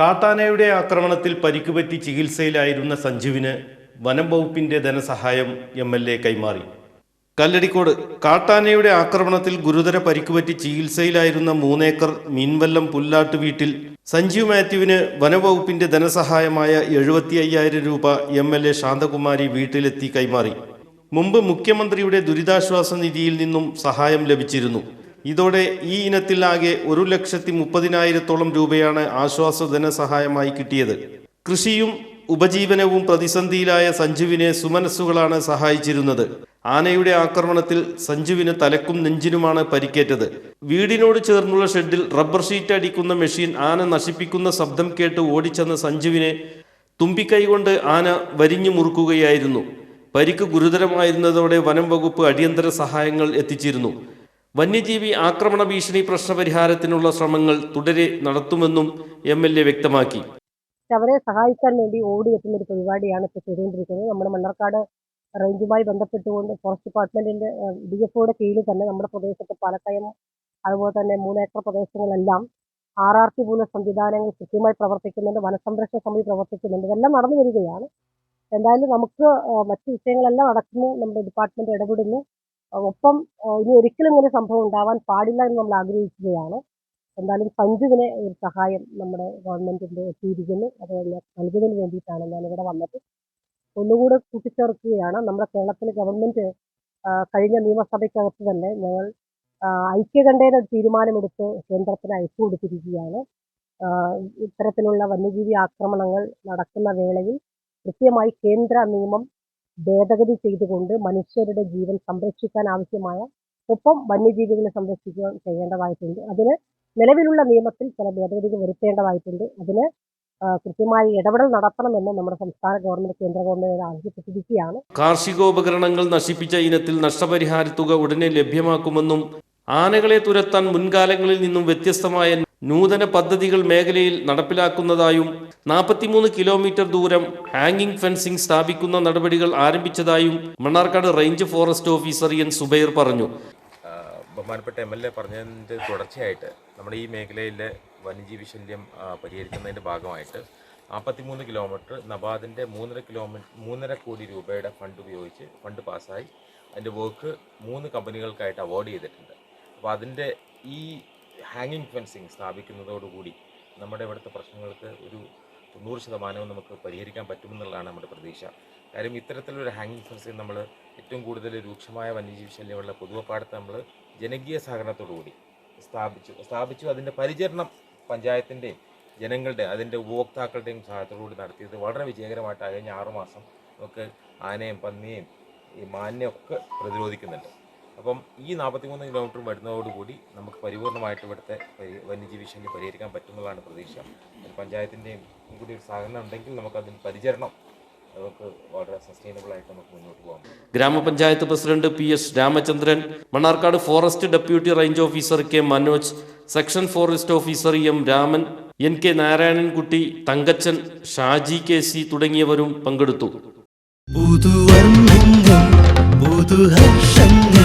കാട്ടാനയുടെ ആക്രമണത്തിൽ പരിക്കുപറ്റി ചികിത്സയിലായിരുന്ന സഞ്ജുവിന് വനം വകുപ്പിന്റെ ധനസഹായം എം എൽ എ കൈമാറി. കല്ലടിക്കോട് കാട്ടാനയുടെ ആക്രമണത്തിൽ ഗുരുതര പരിക്കുപറ്റി ചികിത്സയിലായിരുന്ന മൂന്നേക്കർ മീൻവല്ലം പുല്ലാട്ട് വീട്ടിൽ സഞ്ജീവ് മാത്യുവിന് വനവകുപ്പിന്റെ ധനസഹായമായ എഴുപത്തി അയ്യായിരം രൂപ എം എൽ എ ശാന്തകുമാരി വീട്ടിലെത്തി കൈമാറി. മുമ്പ് മുഖ്യമന്ത്രിയുടെ ദുരിതാശ്വാസ നിധിയിൽ നിന്നും സഹായം ലഭിച്ചിരുന്നു. ഇതോടെ ഈ ഇനത്തിൽ ആകെ ഒരു ലക്ഷത്തി മുപ്പതിനായിരത്തോളം രൂപയാണ് ആശ്വാസ ധനസഹായമായി കിട്ടിയത്. കൃഷിയും ഉപജീവനവും പ്രതിസന്ധിയിലായ സഞ്ജുവിനെ സുമനസ്സുകളാണ് സഹായിച്ചിരുന്നത്. ആനയുടെ ആക്രമണത്തിൽ സഞ്ജുവിന് തലക്കും നെഞ്ചിനുമാണ് പരിക്കേറ്റത്. വീടിനോട് ചേർന്നുള്ള ഷെഡിൽ റബ്ബർ ഷീറ്റ് അടിക്കുന്ന മെഷീൻ ആന നശിപ്പിക്കുന്ന ശബ്ദം കേട്ട് ഓടിച്ചെന്ന സഞ്ജുവിനെ തുമ്പിക്കൈ കൊണ്ട് ആന വരിഞ്ഞു മുറുക്കുകയായിരുന്നു. പരിക്ക് ഗുരുതരമായിരുന്നതോടെ വനം വകുപ്പ് അടിയന്തര സഹായങ്ങൾ എത്തിച്ചിരുന്നു. വന്യജീവി ആക്രമണ ഭീഷണി പ്രശ്നപരിഹാരത്തിനുള്ള ശ്രമങ്ങൾ തുടരെ നടത്തുമെന്നും എം എൽ എ വ്യക്തമാക്കി. അവരെ സഹായിക്കാൻ വേണ്ടി ഓടിയെത്തുന്ന ഒരു പരിപാടിയാണ് ഇപ്പോൾ ചെയ്തുകൊണ്ടിരിക്കുന്നത്. നമ്മുടെ മണ്ണാർക്കാട് റേഞ്ചുമായി ബന്ധപ്പെട്ടുകൊണ്ട് ഫോറസ്റ്റ് ഡിപ്പാർട്ട്മെന്റിന്റെ ഡി എഫ് ഒയുടെ കീഴിൽ തന്നെ നമ്മുടെ പ്രദേശത്ത് പാലക്കയം അതുപോലെ തന്നെ മൂന്നേക്കർ പ്രദേശങ്ങളെല്ലാം ആർ ആർ ടി പോലുള്ള സംവിധാനങ്ങൾ കൃത്യമായി പ്രവർത്തിക്കുന്നുണ്ട്. വനസംരക്ഷണ സമിതി പ്രവർത്തിക്കുന്നുണ്ട്. ഇതെല്ലാം നടന്നു വരികയാണ്. എന്തായാലും നമുക്ക് മറ്റു വിഷയങ്ങളെല്ലാം നടക്കുന്നു നമ്മുടെ ഡിപ്പാർട്ട്മെന്റ് ഇടപെടുന്നു. ഒപ്പം ഇനി ഒരിക്കലും ഇങ്ങനെ സംഭവം ഉണ്ടാവാൻ പാടില്ല എന്ന് നമ്മൾ ആഗ്രഹിക്കുകയാണ്. എന്തായാലും സഞ്ജുവിനെ ഒരു സഹായം നമ്മുടെ ഗവൺമെന്റിന്റെ എത്തിയിരിക്കുന്നു. അത് നൽകുന്നതിന് വേണ്ടിയിട്ടാണ് ഞാൻ ഇവിടെ വന്നത്. ഒന്നുകൂടെ കൂട്ടിച്ചേർക്കുകയാണ്. നമ്മുടെ കേരളത്തിലെ ഗവൺമെന്റ് കഴിഞ്ഞ നിയമസഭയ്ക്കകത്ത് തന്നെ ഞങ്ങൾ ഐക്യകണ്ഠേന തീരുമാനമെടുത്ത് കേന്ദ്രത്തിന് അയച്ചു കൊടുത്തിരിക്കുകയാണ്. ഇത്തരത്തിലുള്ള വന്യജീവി ആക്രമണങ്ങൾ നടക്കുന്ന വേളയിൽ കൃത്യമായി കേന്ദ്ര നിയമം ഭേദഗതി ചെയ്തുകൊണ്ട് മനുഷ്യരുടെ ജീവൻ സംരക്ഷിക്കാൻ ആവശ്യമായ ഒപ്പം വന്യജീവികളെ സംരക്ഷിക്കാൻ ചെയ്യേണ്ടതായിട്ടുണ്ട്. അതിന് നിലവിലുള്ള നിയമത്തിൽ ചില ഭേദഗതികൾ വരുത്തേണ്ടതായിട്ടുണ്ട്. അതിന് കൃത്യമായ ഇടപെടൽ നടത്തണമെന്ന് നമ്മുടെ സംസ്ഥാന ഗവൺമെന്റ് കേന്ദ്ര ഗവൺമെന്റ് ആവശ്യപ്പെട്ടിരിക്കുകയാണ്. കാർഷികോപകരണങ്ങൾ നശിപ്പിച്ച ഇനത്തിൽ നഷ്ടപരിഹാര തുക ഉടനെ ലഭ്യമാക്കുമെന്നും ആനകളെ തുരത്താൻ മുൻകാലങ്ങളിൽ നിന്നും വ്യത്യസ്തമായ നൂതന പദ്ധതികൾ മേഖലയിൽ നടപ്പിലാക്കുന്നതായും നാൽപ്പത്തിമൂന്ന് കിലോമീറ്റർ ദൂരം ഹാങ്ങിംഗ് ഫെൻസിംഗ് സ്ഥാപിക്കുന്ന നടപടികൾ ആരംഭിച്ചതായും Mannarkkad range forest officer N Subair പറഞ്ഞു. ബഹുമാനപ്പെട്ട എം എൽ എ പറഞ്ഞതിന്റെ തുടർച്ചയായിട്ട് നമ്മുടെ ഈ മേഖലയിലെ വന്യജീവി ശല്യം പരിഹരിക്കുന്നതിന്റെ ഭാഗമായിട്ട് നാൽപ്പത്തിമൂന്ന് കിലോമീറ്റർ നബാദിന്റെ മൂന്നര കിലോമീറ്റർ മൂന്നര കോടി രൂപയുടെ ഫണ്ട് ഉപയോഗിച്ച് ഫണ്ട് പാസ്സായി. അതിന്റെ വർക്ക് മൂന്ന് കമ്പനികൾക്കായിട്ട് അവാർഡ് ചെയ്തിട്ടുണ്ട്. അപ്പോൾ അതിന്റെ ഈ ഹാങ്ങിങ് ഫെൻസിങ് സ്ഥാപിക്കുന്നതോടുകൂടി നമ്മുടെ ഇവിടുത്തെ പ്രശ്നങ്ങൾക്ക് ഒരു തൊണ്ണൂറ് ശതമാനവും നമുക്ക് പരിഹരിക്കാൻ പറ്റുമെന്നുള്ളതാണ് നമ്മുടെ പ്രതീക്ഷ. കാര്യം ഇത്തരത്തിലൊരു ഹാങ്ങിങ് ഫെൻസിങ് നമ്മൾ ഏറ്റവും കൂടുതൽ രൂക്ഷമായ വന്യജീവി ശല്യമുള്ള പൊതുവപ്പാടത്ത് നമ്മൾ ജനകീയ സഹകരണത്തോടുകൂടി സ്ഥാപിച്ചു. സ്ഥാപിച്ചു അതിന്റെ പരിചരണം പഞ്ചായത്തിന്റെയും ജനങ്ങളുടെ അതിന്റെ ഉപഭോക്താക്കളുടെയും സഹായത്തോടുകൂടി നടത്തിയത് വളരെ വിജയകരമായിട്ട് കഴിഞ്ഞ ആറുമാസം നമുക്ക് ആനയും പന്നിയും ഈ മാന്യമൊക്കെ പ്രതിരോധിക്കുന്നുണ്ട്. അപ്പം ഈ നാൽപ്പത്തിമൂന്ന് കിലോമീറ്റർ വരുന്നതോടുകൂടി നമുക്ക് പരിപൂർണമായിട്ട് ഇവിടുത്തെ വന്യജീവി ശല്യം പരിഹരിക്കാൻ പറ്റുന്നതാണ് പ്രതീക്ഷ. പഞ്ചായത്തിന്റെയും കൂടി ഒരു സഹകരണം ഉണ്ടെങ്കിൽ നമുക്ക് അതിന് പരിചരണം നമുക്ക് വളരെ സസ്റ്റൈനബിൾ ആയിട്ട് നമുക്ക് മുന്നോട്ട് പോകാം ഗ്രാമപഞ്ചായത്ത് president P S Ramachandran Mannarkkad forest deputy range officer K Manoj section forest officer M Raman N K Narayanankutty Thankachan Shaji K C തുടങ്ങിയവരും പങ്കെടുത്തു. പുതുവർണങ്ങൾ പുതുഹർഷങ്ങൾ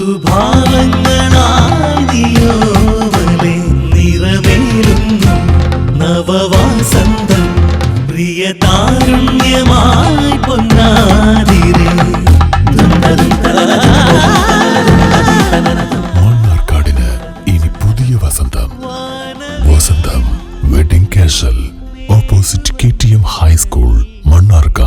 പുതുഭാവങ്ങളാദിയോവലെ നിറമേലുന്നു നവവാസന്തം പ്രിയതാരുണ്യമായി പൊന്നാതിരേ മണ്ണാർക്കാടിന് ഇനി പുതിയ Vasantham Vasantham wedding casual opposite K T M high school Mannarkkad